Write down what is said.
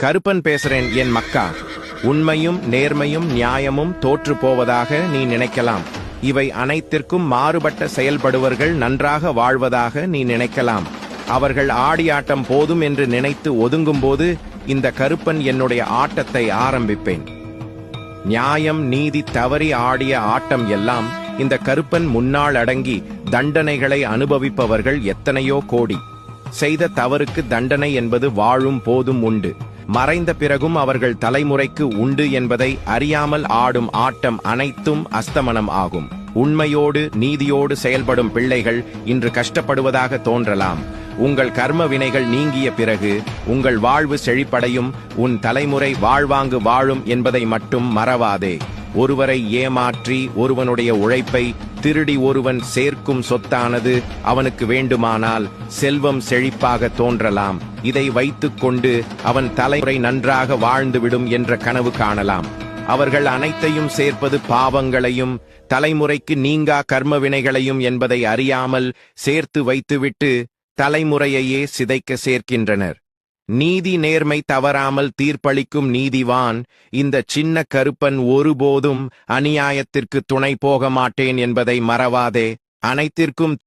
கருப்பன் பேசுறேன் என் மக்கா. உண்மையும் நேர்மையும் நியாயமும் தோற்று போவதாக நீ நினைக்கலாம். இவை அனைத்திற்கும் மாறுபட்ட செயல்படுவர்கள் நன்றாக வாழ்வதாக நீ நினைக்கலாம். அவர்கள் ஆடியாட்டம் போதும் என்று நினைத்து ஒதுங்கும்போது இந்த கருப்பன் என்னுடைய ஆட்டத்தை ஆரம்பிப்பேன். நியாயம் நீதி தவறி ஆடிய ஆட்டம் எல்லாம் இந்த கருப்பன் முன்னால் அடங்கி தண்டனைகளை அனுபவிப்பவர்கள் எத்தனையோ கோடி. செய்த தவறுக்கு தண்டனை என்பது வாழும் போதும் உண்டு. மறைந்த பிறகும் அவர்கள் தலைமுறைக்கு உண்டு என்பதை அறியாமல் ஆடும் ஆட்டம் அனைத்தும் அஸ்தமனம் ஆகும். உண்மையோடு நீதியோடு செயல்படும் பிள்ளைகள் இன்று கஷ்டப்படுவதாக தோன்றலாம். உங்கள் கர்ம வினைகள் நீங்கிய பிறகு உங்கள் வாழ்வு செழிப்படையும் உன் தலைமுறை வாழ்வாங்கு வாழும் என்பதை மட்டும் மறவாதே. ஒருவரை ஏமாற்றி ஒருவனுடைய உழைப்பை திருடி ஒருவன் சேர்க்கும் சொத்தானது அவனுக்கு வேண்டுமானால் செல்வம் செழிப்பாக தோன்றலாம். இதை வைத்துக் கொண்டு அவன் தலைமுறை நன்றாக வாழ்ந்துவிடும் என்ற கனவு காணலாம். அவர்கள் அனைத்தையும் சேர்ப்பது பாவங்களையும் தலைமுறைக்கு நீங்கா கர்ம வினைகளையும் என்பதை அறியாமல் சேர்த்து வைத்துவிட்டு தலைமுறையையே சிதைக்க சேர்க்கின்றனர். நீதி நேர்மை தவறாமல் தீர்ப்பளிக்கும் நீதிவான் இந்த சின்ன கருப்பன் ஒருபோதும் அநியாயத்திற்கு துணை போக மாட்டேன் என்பதை மறவாதே. அனைத்திற்கும்